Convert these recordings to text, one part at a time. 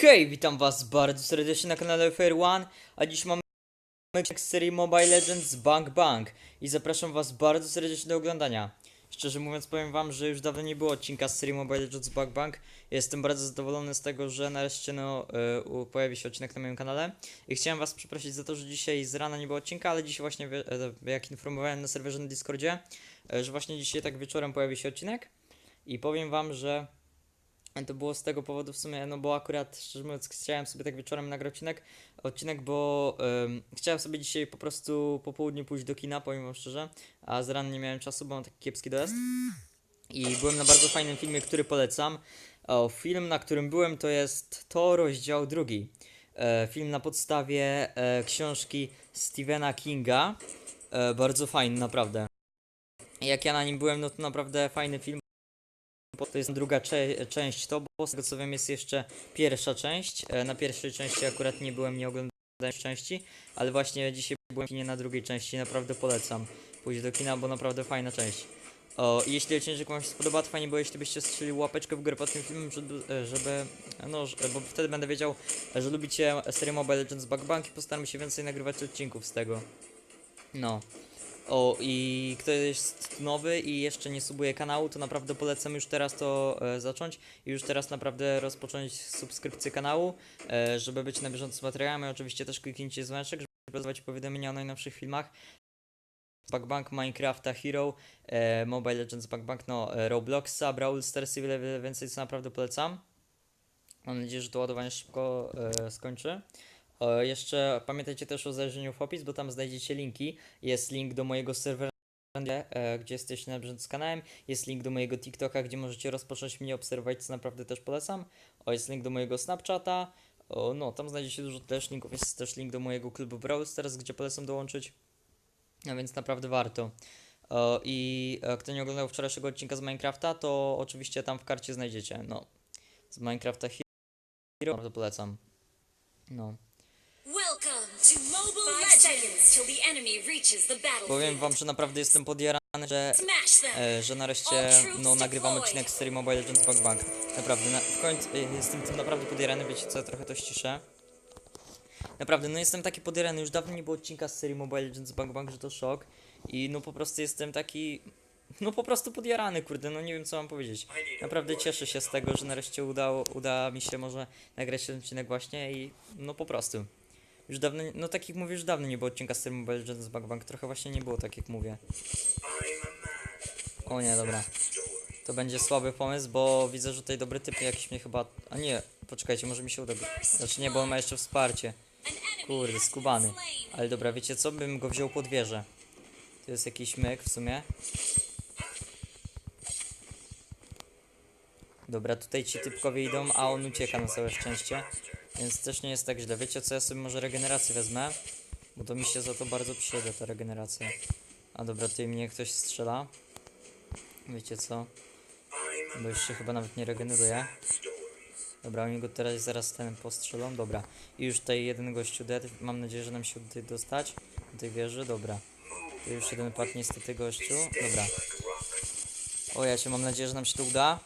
Hej, witam was bardzo serdecznie na kanale Fair One, a dziś mamy z serii Mobile Legends Bang Bang i zapraszam was bardzo serdecznie do oglądania. Szczerze mówiąc powiem wam, że już dawno nie było odcinka z serii Mobile Legends Bang Bang. Jestem bardzo zadowolony z tego, że nareszcie no, y, pojawi się odcinek na moim kanale. I chciałem was przeprosić za to, że dzisiaj z rana nie było odcinka, ale dzisiaj właśnie, wie- e, jak informowałem na serwerze na Discordzie, e, że właśnie dzisiaj tak wieczorem pojawi się odcinek. I powiem wam, że to było z tego powodu w sumie, no bo akurat szczerze mówiąc chciałem sobie tak wieczorem nagrać odcinek, odcinek bo em, chciałem sobie dzisiaj po prostu po południu pójść do kina, powiem szczerze, a z rana nie miałem czasu, bo mam taki kiepski dojazd. I byłem na bardzo fajnym filmie, który polecam. O, film, na którym byłem, to jest to rozdział drugi. E, film na podstawie e, książki Stephena Kinga. E, bardzo fajny, naprawdę. Jak ja na nim byłem, no to naprawdę fajny film bo to jest druga cze- część to, bo z tego co wiem jest jeszcze pierwsza część. E, Na pierwszej części akurat nie byłem, nie oglądałem części, ale właśnie dzisiaj byłem w kinie na drugiej części, naprawdę polecam pójść do kina, bo naprawdę fajna część. O, jeśli odcinek wam się spodoba, to fajnie było, jeśli byście strzeli łapeczkę w górę pod tym filmem, żeby, e, żeby no, bo wtedy będę wiedział, że lubicie serię Mobile Legends Bug Bang i postaram się więcej nagrywać odcinków z tego. No. O, i kto jest nowy i jeszcze nie subuje kanału, to naprawdę polecam już teraz to e, zacząć i już teraz naprawdę rozpocząć subskrypcję kanału, e, żeby być na bieżąco z materiałami. Oczywiście też kliknijcie dzwoneczek, żeby dostawać powiadomienia o najnowszych filmach. Bug Bang, Minecrafta, Hero, e, Mobile Legends Bug Bang, no, e, Robloxa, Brawl Stars i wiele, wiele więcej, co naprawdę polecam. Mam nadzieję, że to ładowanie szybko e, skończy. O, jeszcze pamiętajcie też o zajrzeniu w opis, bo tam znajdziecie linki. Jest link do mojego serwera, e, gdzie jesteście na bieżąco z kanałem. Jest link do mojego TikToka, gdzie możecie rozpocząć mnie obserwować, co naprawdę też polecam. O, jest link do mojego Snapchata. O, no, tam znajdziecie dużo też linków. Jest też link do mojego klubu Brawl Stars, gdzie polecam dołączyć. A więc naprawdę warto. O, I e, kto nie oglądał wczorajszego odcinka z Minecrafta, to oczywiście tam w karcie znajdziecie. No, z Minecrafta Hero, bardzo polecam. No. Powiem wam, że naprawdę jestem podjarany, że, Smash them. e, że nareszcie no, nagrywam odcinek z serii Mobile Legends Bug Bang. Naprawdę, na, w końcu e, jestem tym naprawdę podjarany, wiecie co, trochę to ściszę. Naprawdę, no jestem taki podjarany, już dawno nie było odcinka z serii Mobile Legends Bug Bang, że to szok. I no po prostu jestem taki, no po prostu podjarany, kurde, no nie wiem co mam powiedzieć. Naprawdę cieszę się z tego, że nareszcie udało, uda mi się może nagrać ten odcinek właśnie i no po prostu. Już dawno, no tak jak mówię, już dawno nie było odcinka z serii Mobile Legends Bug Bang, trochę właśnie nie było tak jak mówię. O nie, dobra. To będzie słaby pomysł, bo widzę, że tutaj dobry typ jakiś mnie chyba... A nie, poczekajcie, może mi się uda. Znaczy nie, bo on ma jeszcze wsparcie. Kurde, skubany. Ale dobra, wiecie co? Bym go wziął pod wieżę. To jest jakiś myk w sumie. Dobra, tutaj ci typkowie idą, a on ucieka na całe szczęście. Więc też nie jest tak źle. Wiecie co? Ja sobie może regenerację wezmę. Bo to mi się za to bardzo przyda, ta regeneracja. A dobra, tutaj mnie ktoś strzela. Wiecie co? Bo już się chyba nawet nie regeneruje. Dobra, oni go teraz zaraz ten postrzelą. Dobra. I już tutaj jeden gościu dead. Mam nadzieję, że nam się tutaj dostać. Do tej wieży. Dobra. Tu już jeden padł niestety gościu. Dobra. O ja się mam nadzieję, że nam się to uda.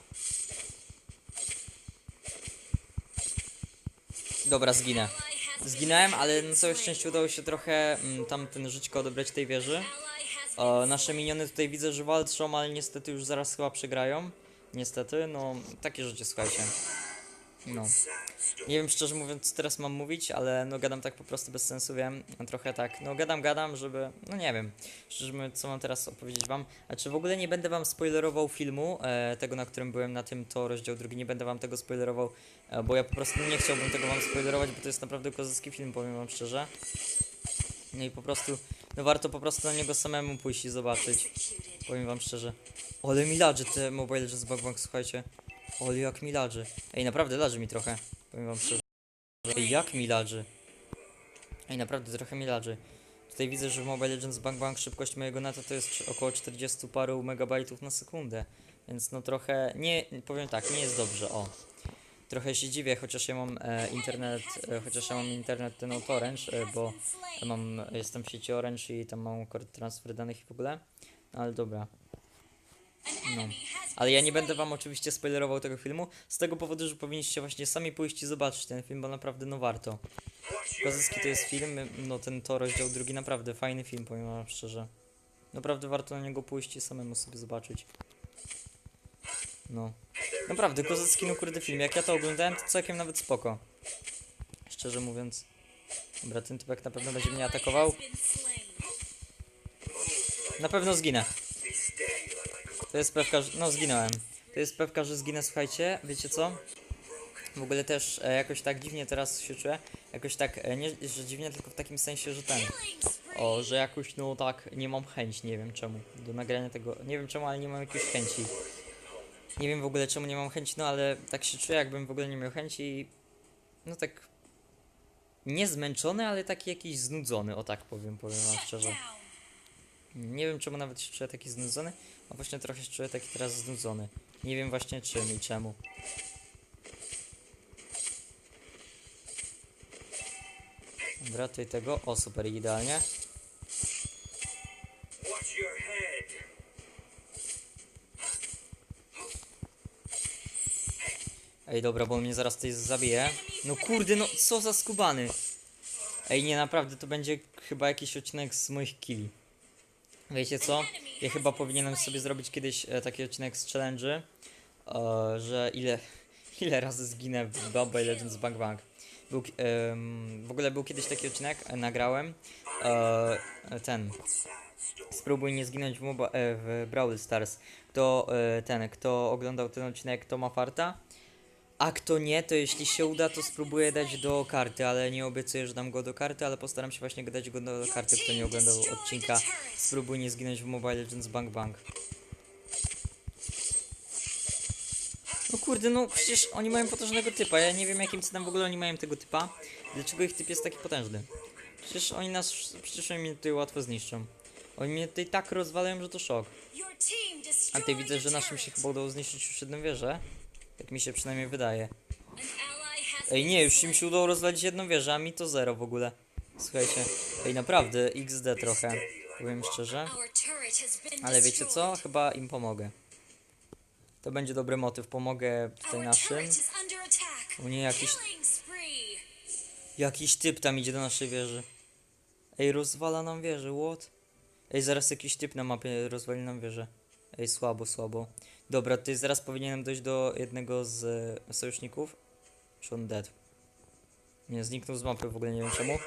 Dobra, zginę. Zginąłem, ale na całe szczęście udało się trochę mm, tam ten żyćko odebrać tej wieży. O, nasze miniony tutaj widzę, że walczą, ale niestety już zaraz chyba przegrają. Niestety, no takie życie, słuchajcie. No. Nie wiem szczerze mówiąc, co teraz mam mówić, ale no gadam tak po prostu bez sensu, wiem. Trochę tak, no gadam, gadam, żeby, no nie wiem. Szczerze mówiąc, co mam teraz opowiedzieć wam. A czy w ogóle nie będę wam spoilerował filmu, e, tego na którym byłem na tym, to rozdział drugi, nie będę wam tego spoilerował, e, bo ja po prostu nie chciałbym tego wam spoilerować, bo to jest naprawdę kozacki film, powiem wam szczerze. No i po prostu, no warto po prostu na niego samemu pójść i zobaczyć. Powiem wam szczerze. Ale mi ladży te Mobile Legends Bug Bang, słuchajcie. Ale jak mi ladży. Ej, naprawdę ladży mi trochę. Powiem wam szczerze. Ej, jak mi ladży. Ej, naprawdę trochę mi. Tutaj widzę, że w Mobile Legends Bang Bang szybkość mojego neta to jest około 40 paru megabajtów na sekundę. Więc no trochę, nie, powiem tak, nie jest dobrze, o. Trochę się dziwię, chociaż ja mam e, internet, e, chociaż ja mam internet ten od Orange, e, bo mam, jestem w sieci Orange i tam mam akurat transfer danych i w ogóle. No ale dobra. No. Ale ja nie będę wam oczywiście spoilerował tego filmu, z tego powodu, że powinniście właśnie sami pójść i zobaczyć ten film, bo naprawdę no warto. Kozyski to jest film, no ten to rozdział drugi, naprawdę fajny film, powiem wam szczerze. Naprawdę warto na niego pójść i samemu sobie zobaczyć. No. Naprawdę, kozacki no kurde film, jak ja to oglądałem, to całkiem nawet spoko. Szczerze mówiąc. Dobra, ten typek na pewno będzie mnie atakował. Na pewno zginę. To jest pewka, że... No, zginąłem. To jest pewka, że zginę, słuchajcie. Wiecie co? W ogóle też e, jakoś tak dziwnie teraz się czuję. Jakoś tak, e, nie, że dziwnie, tylko w takim sensie, że ten... O, że jakoś, no tak, nie mam chęci, nie wiem czemu. Do nagrania tego... Nie wiem czemu, ale nie mam jakiejś chęci. Nie wiem w ogóle czemu nie mam chęci, no ale tak się czuję, jakbym w ogóle nie miał chęci. No tak... Nie zmęczony, ale taki jakiś znudzony, o tak powiem, powiem wam szczerze. Nie wiem czemu nawet się czuję taki znudzony, a właśnie trochę się czuję taki teraz znudzony. Nie wiem właśnie czym i czemu. Dobra, tutaj tego. O, super, idealnie. Ej, dobra, bo on mnie zaraz tutaj zabije. No kurde, no co za skubany. Ej, nie, naprawdę, to będzie chyba jakiś odcinek z moich killi. Wiecie co? Ja chyba powinienem sobie zrobić kiedyś e, taki odcinek z challenge'y, e, że ile, ile razy zginę w Mobile Legends Bang Bang. Był, w ogóle był kiedyś taki odcinek, e, nagrałem, ten, spróbuj nie zginąć w, moba, w Brawl Stars. Kto ten, kto oglądał ten odcinek, to ma farta. A kto nie, to jeśli się uda, to spróbuję dać do karty, ale nie obiecuję, że dam go do karty, ale postaram się właśnie dać go do karty, kto nie oglądał odcinka. Spróbuj nie zginąć w Mobile Legends Bang Bang. No kurde, no przecież oni mają potężnego typa, ja nie wiem jakim cudem w ogóle oni mają tego typa. Dlaczego ich typ jest taki potężny? Przecież oni nas, przecież oni mnie tutaj łatwo zniszczą. Oni mnie tutaj tak rozwalają, że to szok. A ty widzę, że naszym się chyba udało zniszczyć już jedną wieżę. Tak mi się przynajmniej wydaje. Ej, nie, już im się udało rozwalić jedną wieżę, a mi to zero w ogóle. Słuchajcie, ej, naprawdę, XD trochę, powiem szczerze. Ale wiecie co? Chyba im pomogę. To będzie dobry motyw, pomogę tutaj naszym. U nie jakiś, jakiś typ tam idzie do naszej wieży. Ej, rozwala nam wieżę, what? Ej, zaraz jakiś typ na mapie rozwali nam wieżę. Ej, słabo, słabo. Dobra, tutaj zaraz powinienem dojść do jednego z e, sojuszników. Czy on dead? Nie, zniknął z mapy, w ogóle nie wiem czemu.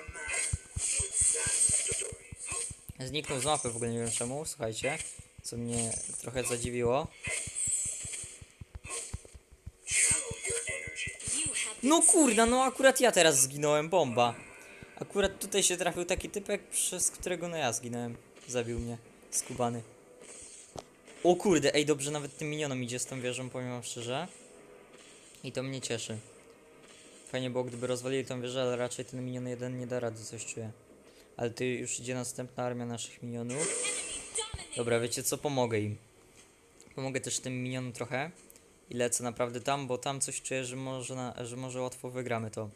Zniknął z mapy, w ogóle nie wiem czemu, słuchajcie. Co mnie trochę zadziwiło. No kurda, no akurat ja teraz zginąłem, bomba. Akurat tutaj się trafił taki typek, przez którego no ja zginąłem. Zabił mnie, skubany. O kurde, ej dobrze, nawet tym minionom idzie z tą wieżą, powiem wam szczerze. I to mnie cieszy. Fajnie było, gdyby rozwalili tą wieżę, ale raczej ten minion jeden nie da rady, coś czuję. Ale tu już idzie następna armia naszych minionów. Dobra, wiecie co, pomogę im. Pomogę też tym minionom trochę. I lecę naprawdę tam, bo tam coś czuję, że może, na, że może łatwo wygramy to.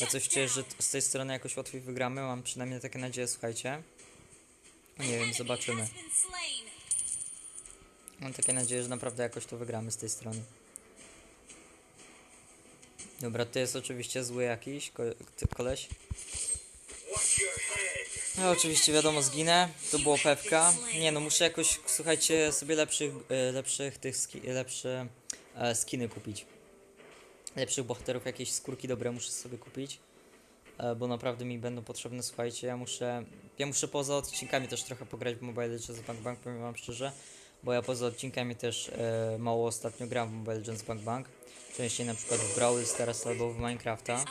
Ja coś czuję, że z tej strony jakoś łatwiej wygramy, mam przynajmniej takie nadzieje, słuchajcie. Nie wiem, zobaczymy. Mam takie nadzieję, że naprawdę jakoś to wygramy z tej strony. Dobra, to jest oczywiście zły jakiś ko koleś. No oczywiście wiadomo zginę, to było pewka. Nie no, muszę jakoś, słuchajcie, sobie lepszych, e, lepszych tych ski, lepsze e, skiny kupić. Lepszych bohaterów, jakieś skórki dobre muszę sobie kupić. E, bo naprawdę mi będą potrzebne, słuchajcie, ja muszę, ja muszę poza odcinkami też trochę pograć w Mobile Legends Bank Bank, powiem wam szczerze. Bo ja poza odcinkami też e, mało ostatnio gram w Mobile Legends Bank Bank. Częściej na przykład w Brawl Stars albo w Minecrafta.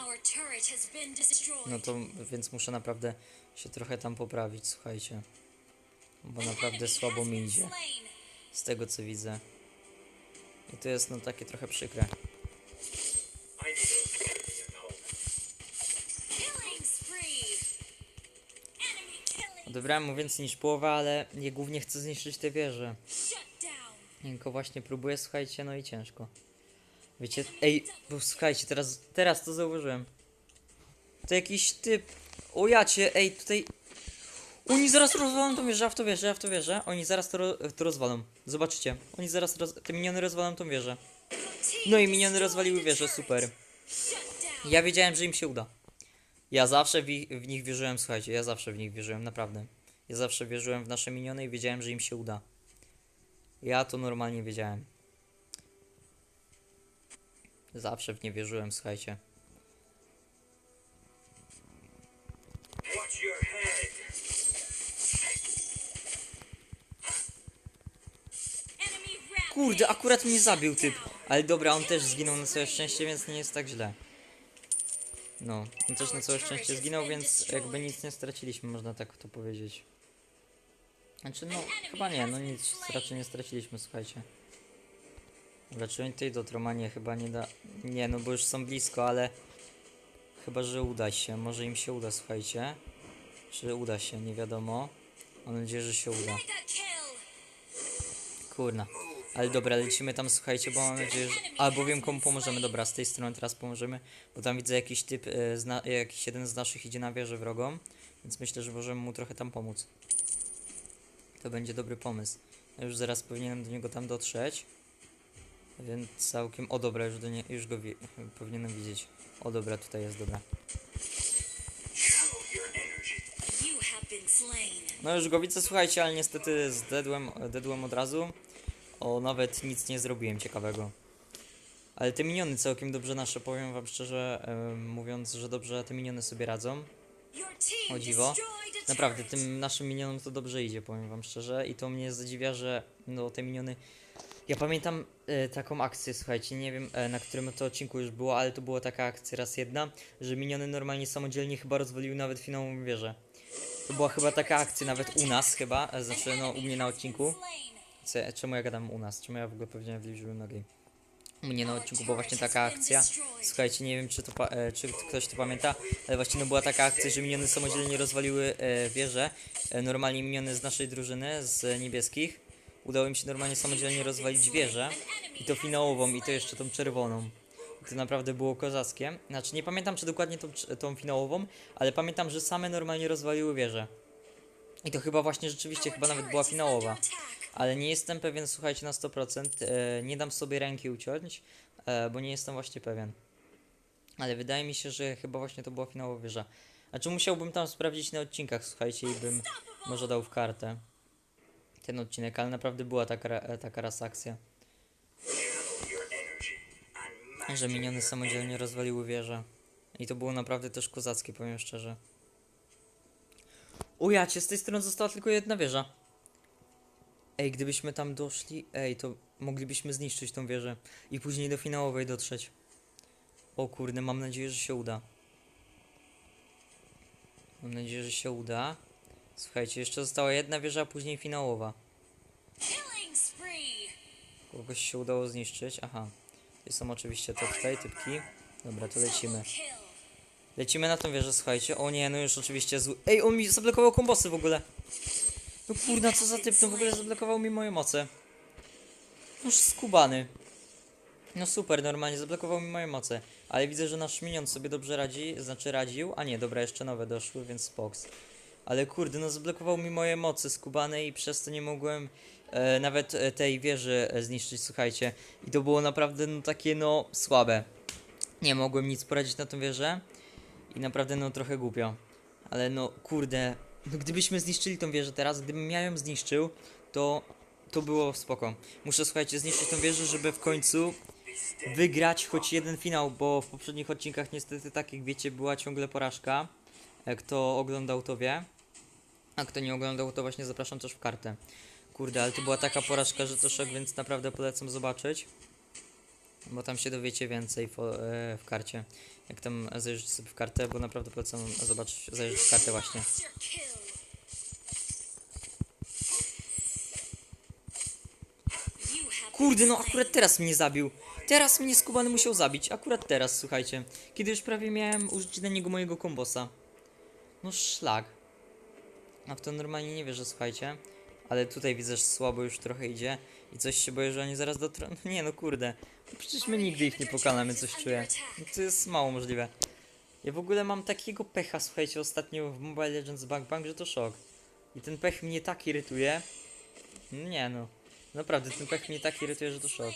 No to więc muszę naprawdę się trochę tam poprawić, słuchajcie. Bo naprawdę słabo mi idzie, z tego co widzę. I to jest no takie trochę przykre. Odebrałem mu więcej niż połowę, ale ja głównie chcę zniszczyć te wieże. Tylko właśnie próbuję, słuchajcie, no i ciężko. Wiecie, ej, bo słuchajcie, teraz, teraz to zauważyłem. To jakiś typ. O jacie, ej, tutaj. Oni zaraz rozwalą tą wieżę, ja w to wierzę, ja w to wierzę. Oni zaraz to, ro to rozwalą. Zobaczycie. Oni zaraz, roz te miniony rozwalą tą wieżę. No i miniony rozwaliły wieżę, super. Ja wiedziałem, że im się uda. Ja zawsze w, ich- w nich wierzyłem, słuchajcie, ja zawsze w nich wierzyłem, naprawdę. Ja zawsze wierzyłem w nasze miniony i wiedziałem, że im się uda. Ja to normalnie wiedziałem. Zawsze w nie wierzyłem, słuchajcie. Kurde, akurat mnie zabił typ. Ale dobra, on też zginął na całe szczęście, więc nie jest tak źle. No, on też na całe szczęście zginął, więc jakby nic nie straciliśmy, można tak to powiedzieć. Znaczy, no, chyba nie, no nic raczej nie straciliśmy, słuchajcie. Raczej tutaj do Tromanie chyba nie da... Nie, no bo już są blisko, ale... Chyba, że uda się, może im się uda, słuchajcie. Czy uda się, nie wiadomo. Mam nadzieję, że się uda. Kurna. Ale dobra, lecimy tam, słuchajcie, bo mam nadzieję, że... Albo wiem komu pomożemy, dobra, z tej strony teraz pomożemy, bo tam widzę jakiś typ, e, zna... jakiś jeden z naszych idzie na wieżę wrogą, więc myślę, że możemy mu trochę tam pomóc. To będzie dobry pomysł. Ja już zaraz powinienem do niego tam dotrzeć. Więc całkiem... O dobra, już, do nie... już go wi... powinienem widzieć. O dobra, tutaj jest, dobra. No już go widzę, słuchajcie, ale niestety zdedłem, dedłem od razu. O, nawet nic nie zrobiłem ciekawego. Ale te miniony całkiem dobrze nasze, powiem wam szczerze, em, mówiąc, że dobrze te miniony sobie radzą. O dziwo. Naprawdę, tym naszym minionom to dobrze idzie, powiem wam szczerze. I to mnie zadziwia, że no te miniony... Ja pamiętam e, taką akcję, słuchajcie, nie wiem e, na którym to odcinku już było, ale to była taka akcja raz jedna, że miniony normalnie samodzielnie chyba rozwaliły nawet finałową wieżę. To była chyba taka akcja nawet u nas chyba, e, znaczy no u mnie na odcinku. Czemu ja gadam u nas? Czemu ja w ogóle powiedziałem w liczbie nogi? U mnie na odcinku była właśnie taka akcja. Słuchajcie, nie wiem czy, to e, czy ktoś to pamięta, ale właśnie no była taka akcja, że miniony samodzielnie rozwaliły e, wieżę. E, normalnie miniony z naszej drużyny, z niebieskich. Udało im się normalnie samodzielnie rozwalić wieżę. I to finałową, i to jeszcze tą czerwoną. I to naprawdę było kozackie. Znaczy nie pamiętam czy dokładnie tą, tą finałową, ale pamiętam, że same normalnie rozwaliły wieżę. I to chyba właśnie rzeczywiście, chyba nawet była finałowa. Ale nie jestem pewien, słuchajcie, na 100%. E, nie dam sobie ręki uciąć, e, bo nie jestem właśnie pewien. Ale wydaje mi się, że chyba właśnie to była finałowa wieża. Znaczy musiałbym tam sprawdzić na odcinkach, słuchajcie, i bym może dał w kartę ten odcinek, ale naprawdę była taka, e, taka raz akcja, że miniony samodzielnie rozwaliły wieżę. I to było naprawdę też kozackie, powiem szczerze. Ujacie, z tej strony została tylko jedna wieża. Ej, gdybyśmy tam doszli, ej, to moglibyśmy zniszczyć tą wieżę i później do finałowej dotrzeć. O kurde, mam nadzieję, że się uda. Mam nadzieję, że się uda. Słuchajcie, jeszcze została jedna wieża, a później finałowa. Kogoś się udało zniszczyć, aha. To są oczywiście te tutaj typki. Dobra, to lecimy. Lecimy na tą wieżę, słuchajcie. O nie, no już oczywiście zły... Ej, on mi zablokował kombosy w ogóle. No kurna, co za typ, no w ogóle zablokował mi moje moce. Noż skubany. No super, normalnie zablokował mi moje moce. Ale widzę, że nasz minion sobie dobrze radzi, znaczy radził. A nie, dobra, jeszcze nowe doszły, więc spoks. Ale kurde, no zablokował mi moje moce skubane i przez to nie mogłem e, nawet e, tej wieży e, zniszczyć, słuchajcie. I to było naprawdę no takie no słabe. Nie mogłem nic poradzić na tą wieżę. I naprawdę no trochę głupio. Ale no kurde, gdybyśmy zniszczyli tą wieżę teraz, gdybym ja ją zniszczył, to to było spoko. Muszę słuchajcie zniszczyć tą wieżę, żeby w końcu wygrać choć jeden finał, bo w poprzednich odcinkach niestety tak jak wiecie była ciągle porażka. E, Kto oglądał to wie. A kto nie oglądał to właśnie zapraszam też w kartę. Kurde, ale to była taka porażka, że to szok, więc naprawdę polecam zobaczyć. Bo tam się dowiecie więcej fo, e, w karcie. Jak tam zajrzycie sobie w kartę, bo naprawdę polecam zobaczyć, zajrzeć w kartę właśnie. Kurde, no akurat teraz mnie zabił. Teraz mnie skubany musiał zabić. Akurat teraz, słuchajcie. Kiedy już prawie miałem użyć na niego mojego kombosa. No szlak. A w to normalnie nie wierzę, słuchajcie. Ale tutaj widzę, że słabo już trochę idzie. I coś się boję, że oni zaraz do No nie no kurde. Przecież my nigdy ich nie pokonamy, coś czuję. No to jest mało możliwe. Ja w ogóle mam takiego pecha, słuchajcie, ostatnio w Mobile Legends Bang Bang, że to szok. I ten pech mnie tak irytuje. Nie no. Naprawdę, ten pech mnie tak irytuje, że to szok.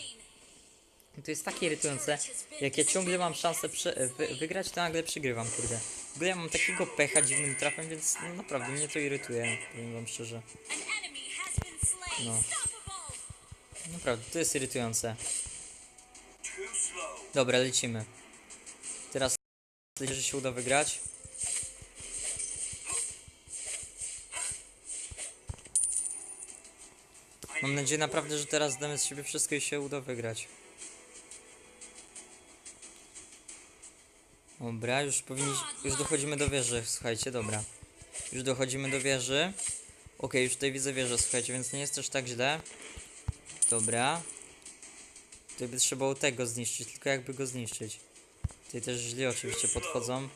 To jest takie irytujące. Jak ja ciągle mam szansę wy- wygrać, to nagle przegrywam, kurde. W ogóle ja mam takiego pecha dziwnym trafem, więc no, naprawdę mnie to irytuje, powiem wam szczerze. No. Naprawdę, to jest irytujące. Dobra, lecimy. Teraz myślę, że się uda wygrać. Mam nadzieję naprawdę, że teraz damy z siebie wszystko i się uda wygrać. Dobra, już powinni... Już dochodzimy do wieży, słuchajcie, dobra. Już dochodzimy do wieży. Okej, już tutaj widzę wieżę, słuchajcie, więc nie jest też tak źle. Dobra. Tutaj by trzeba było tego zniszczyć, tylko jakby go zniszczyć. Tutaj też źli oczywiście podchodzą.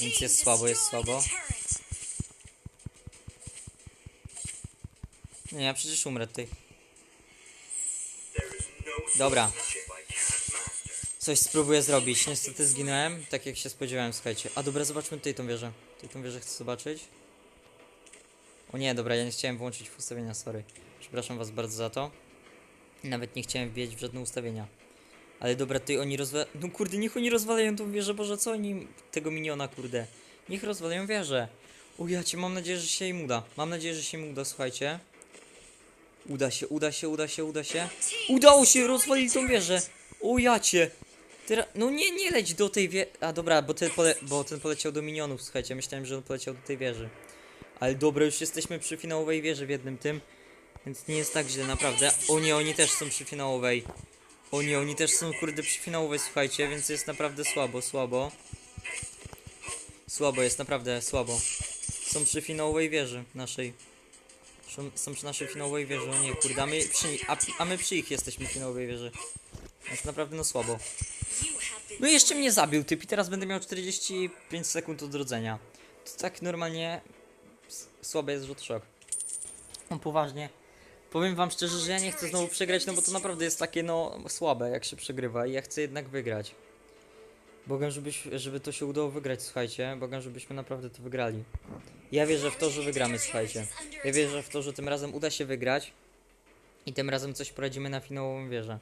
Więc jest słabo, jest słabo. Nie, ja przecież umrę tutaj. Dobra. Coś spróbuję zrobić. Niestety zginąłem, tak jak się spodziewałem, słuchajcie. A dobra, zobaczmy tutaj tą wieżę. Tutaj tą wieżę chcę zobaczyć. O nie, dobra, ja nie chciałem włączyć w ustawienia, sorry. Przepraszam was bardzo za to. Nawet nie chciałem wbijać w żadne ustawienia. Ale dobra, tutaj oni rozwalają... No kurde, niech oni rozwalają tą wieżę, Boże, co oni... Tego miniona, kurde. Niech rozwalają wieżę. O ja cię, mam nadzieję, że się im uda. Mam nadzieję, że się im uda, słuchajcie. Uda się, uda się, uda się, uda się. Udało się, rozwalić tą wieżę. O ja cię. Teraz, no nie, nie leć do tej wie... A dobra, bo ten, pole... bo ten poleciał do minionów, słuchajcie. Myślałem, że on poleciał do tej wieży. Ale dobra, już jesteśmy przy finałowej wieży w jednym tym. Więc nie jest tak źle, naprawdę. O nie, oni też są przy finałowej. O nie, oni też są kurde przy finałowej, słuchajcie, więc jest naprawdę słabo, słabo. Słabo jest, naprawdę słabo. Są przy finałowej wieży naszej. Są, są przy naszej finałowej wieży, o nie, kurde, a my przy, a, a my przy ich jesteśmy w finałowej wieży. Jest naprawdę no słabo. No i jeszcze mnie zabił typ i teraz będę miał 45 sekund odrodzenia. To tak normalnie s- słaby jest rzut szok. No poważnie. Powiem wam szczerze, że ja nie chcę znowu przegrać, no bo to naprawdę jest takie no słabe jak się przegrywa i ja chcę jednak wygrać. Bogam, żebyś, żeby to się udało wygrać, słuchajcie. Bogam, żebyśmy naprawdę to wygrali. Ja wierzę w to, że wygramy, słuchajcie. Ja wierzę w to, że tym razem uda się wygrać i tym razem coś poradzimy na finałową wieżę.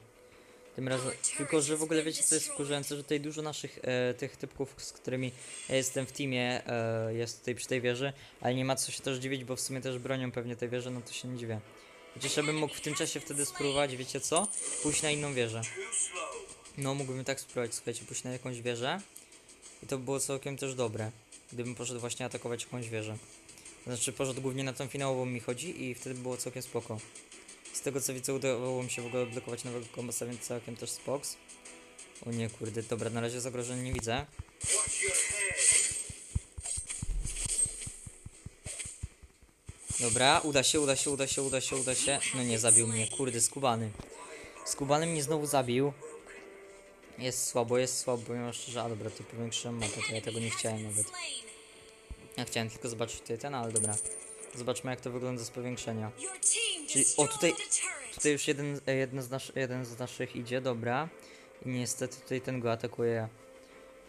Tym razem, tylko że w ogóle wiecie co jest wkurzające, że tutaj dużo naszych e, tych typków, z którymi ja jestem w teamie e, jest tutaj przy tej wieży, ale nie ma co się też dziwić, bo w sumie też bronią pewnie tej wieży, no to się nie dziwię. Chociaż ja bym mógł w tym czasie wtedy spróbować, wiecie co? Pójść na inną wieżę. No, mógłbym tak spróbować, słuchajcie, pójść na jakąś wieżę. I to by było całkiem też dobre, gdybym poszedł właśnie atakować jakąś wieżę. Znaczy, poszedł głównie na tą finałową mi chodzi i wtedy było całkiem spoko. Z tego co widzę, udało mi się w ogóle odblokować nowego kombasa, więc całkiem też spoks. O nie, kurde, dobra, na razie zagrożenia nie widzę. Dobra, uda się, uda się, uda się, uda się, uda się. No nie, zabił mnie, kurde, skubany. Skubany mnie znowu zabił. Jest słabo, jest słabo, powiem szczerze, a dobra, to powiększyłem mapę, to ja tego nie chciałem nawet. Ja chciałem tylko zobaczyć tutaj ten, ale dobra. Zobaczmy jak to wygląda z powiększenia. Czyli- o, tutaj-. Tutaj już jeden, jeden, z nasz, jeden z naszych idzie, dobra. I niestety tutaj ten go atakuje.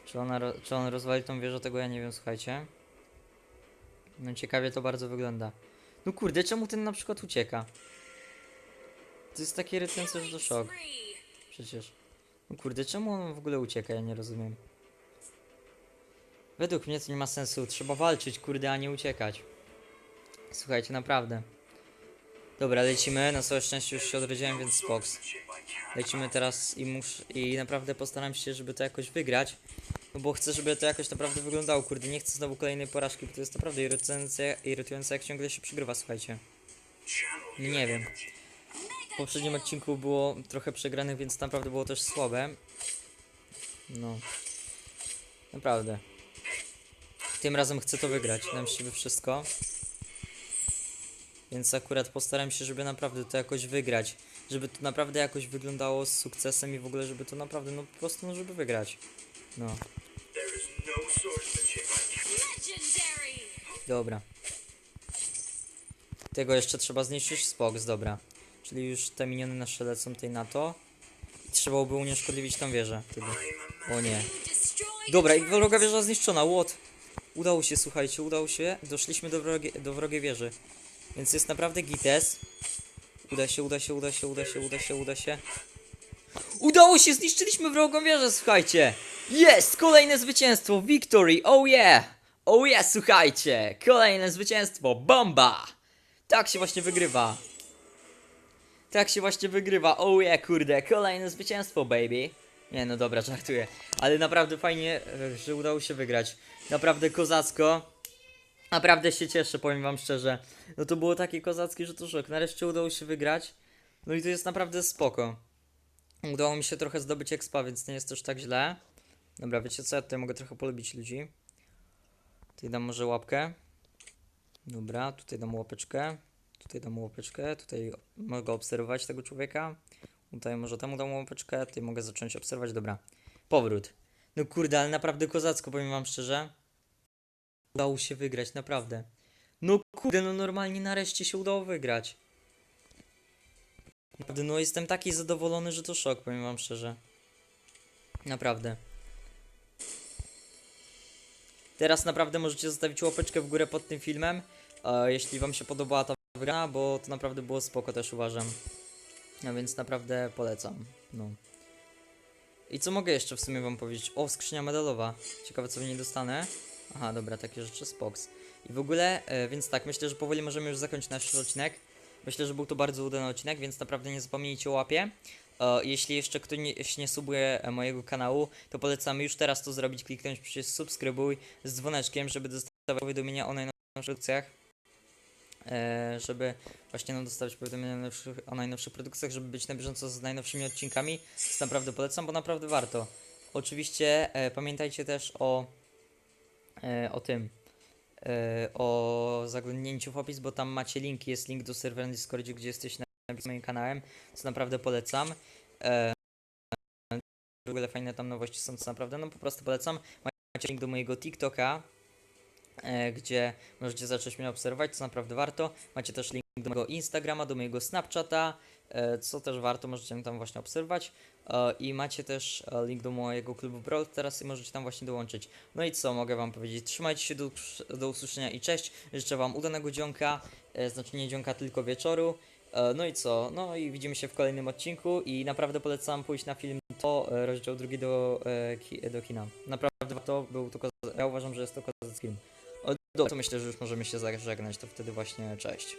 Czy, ona, czy on rozwali tą wieżę, tego ja nie wiem, słuchajcie. No ciekawie to bardzo wygląda. No kurde, czemu ten na przykład ucieka? To jest takie irytujące, że to szok. Przecież. No kurde, czemu on w ogóle ucieka? Ja nie rozumiem. Według mnie to nie ma sensu. Trzeba walczyć, kurde, a nie uciekać. Słuchajcie, naprawdę. Dobra, lecimy. Na całe szczęście już się odrodziłem, więc spoks. Lecimy teraz i muszę i naprawdę postaram się, żeby to jakoś wygrać. No bo chcę, żeby to jakoś naprawdę wyglądało. Kurde, nie chcę znowu kolejnej porażki, bo to jest naprawdę irytujące, irytujące jak ciągle się przegrywa, słuchajcie. Nie wiem. W poprzednim odcinku było trochę przegranych, więc naprawdę było też słabe. No. Naprawdę. Tym razem chcę to wygrać. Dam z siebie wszystko. Więc akurat postaram się, żeby naprawdę to jakoś wygrać. Żeby to naprawdę jakoś wyglądało z sukcesem i w ogóle, żeby to naprawdę, no po prostu, no żeby wygrać. No, dobra. Tego jeszcze trzeba zniszczyć? Spoks, dobra. Czyli już te miniony nasze lecą tutaj na to. I trzeba byłoby unieszkodliwić tą wieżę. O nie. Dobra, i wroga wieża zniszczona, what? Udało się, słuchajcie, udało się. Doszliśmy do, do wrogiej wieży. Więc jest naprawdę gites. Uda się, uda się, uda się, uda się, uda się, uda się. Udało się, zniszczyliśmy wrogą wieżę, słuchajcie. Jest, kolejne zwycięstwo, victory, oh yeah. Oh yeah, słuchajcie, kolejne zwycięstwo, bomba. Tak się właśnie wygrywa. Tak się właśnie wygrywa, oh yeah, kurde, kolejne zwycięstwo, baby. Nie, no dobra, żartuję. Ale naprawdę fajnie, e, że udało się wygrać. Naprawdę kozacko. Naprawdę się cieszę, powiem wam szczerze. No to było takie kozackie, że to szok. Nareszcie udało się wygrać. No i to jest naprawdę spoko. Udało mi się trochę zdobyć expa, więc nie jest też tak źle. Dobra, wiecie co? Ja tutaj mogę trochę polubić ludzi. Tutaj dam może łapkę. Dobra, tutaj dam łapeczkę. Tutaj dam łapeczkę. Tutaj mogę obserwować tego człowieka. Tutaj może temu dam łapeczkę. Tutaj mogę zacząć obserwować. Dobra. Powrót. No kurde, ale naprawdę kozacko, powiem wam szczerze. Udało się wygrać, naprawdę. No kurde, no normalnie nareszcie się udało wygrać. Naprawdę, no jestem taki zadowolony, że to szok, powiem wam szczerze. Naprawdę. Teraz naprawdę możecie zostawić łapeczkę w górę pod tym filmem, e, jeśli wam się podobała ta wygrana, bo to naprawdę było spoko też uważam. No więc naprawdę polecam. No. I co mogę jeszcze w sumie wam powiedzieć? O, skrzynia medalowa. Ciekawe co w niej dostanę. Aha, dobra, takie rzeczy, spoks. I w ogóle, e, więc tak, myślę, że powoli możemy już zakończyć nasz odcinek. Myślę, że był to bardzo udany odcinek, więc naprawdę nie zapomnijcie o łapie. Jeśli jeszcze ktoś nie, subuje e, mojego kanału, to polecam już teraz to zrobić, kliknąć przycisk subskrybuj z dzwoneczkiem, żeby dostawać powiadomienia o najnowszych produkcjach. E, żeby właśnie nam dostawać powiadomienia o najnowszych, produkcjach, żeby być na bieżąco z najnowszymi odcinkami. Więc naprawdę polecam, bo naprawdę warto. Oczywiście e, pamiętajcie też o, o tym, o zaglądnięciu w opis, bo tam macie linki, jest link do serwera Discordzie, gdzie jesteś na, na moim kanałem, co naprawdę polecam. E, w ogóle fajne tam nowości są, co naprawdę, no po prostu polecam. Macie link do mojego TikToka, e, gdzie możecie zacząć mnie obserwować, co naprawdę warto. Macie też link do mojego Instagrama, do mojego Snapchata, e, co też warto, możecie mnie tam właśnie obserwować. E, I macie też link do mojego klubu Brawl teraz i możecie tam właśnie dołączyć. No i co mogę wam powiedzieć? Trzymajcie się do, do usłyszenia i cześć. Życzę wam udanego dzionka, e, znaczy nie dzionka, tylko wieczoru. E, No i co? No i widzimy się w kolejnym odcinku i naprawdę polecam pójść na film to e, rozdział drugi do, e, do kina. Naprawdę to był to ja uważam, że jest to kozacki film. Dobra, to myślę, że już możemy się zażegnać, to wtedy właśnie cześć.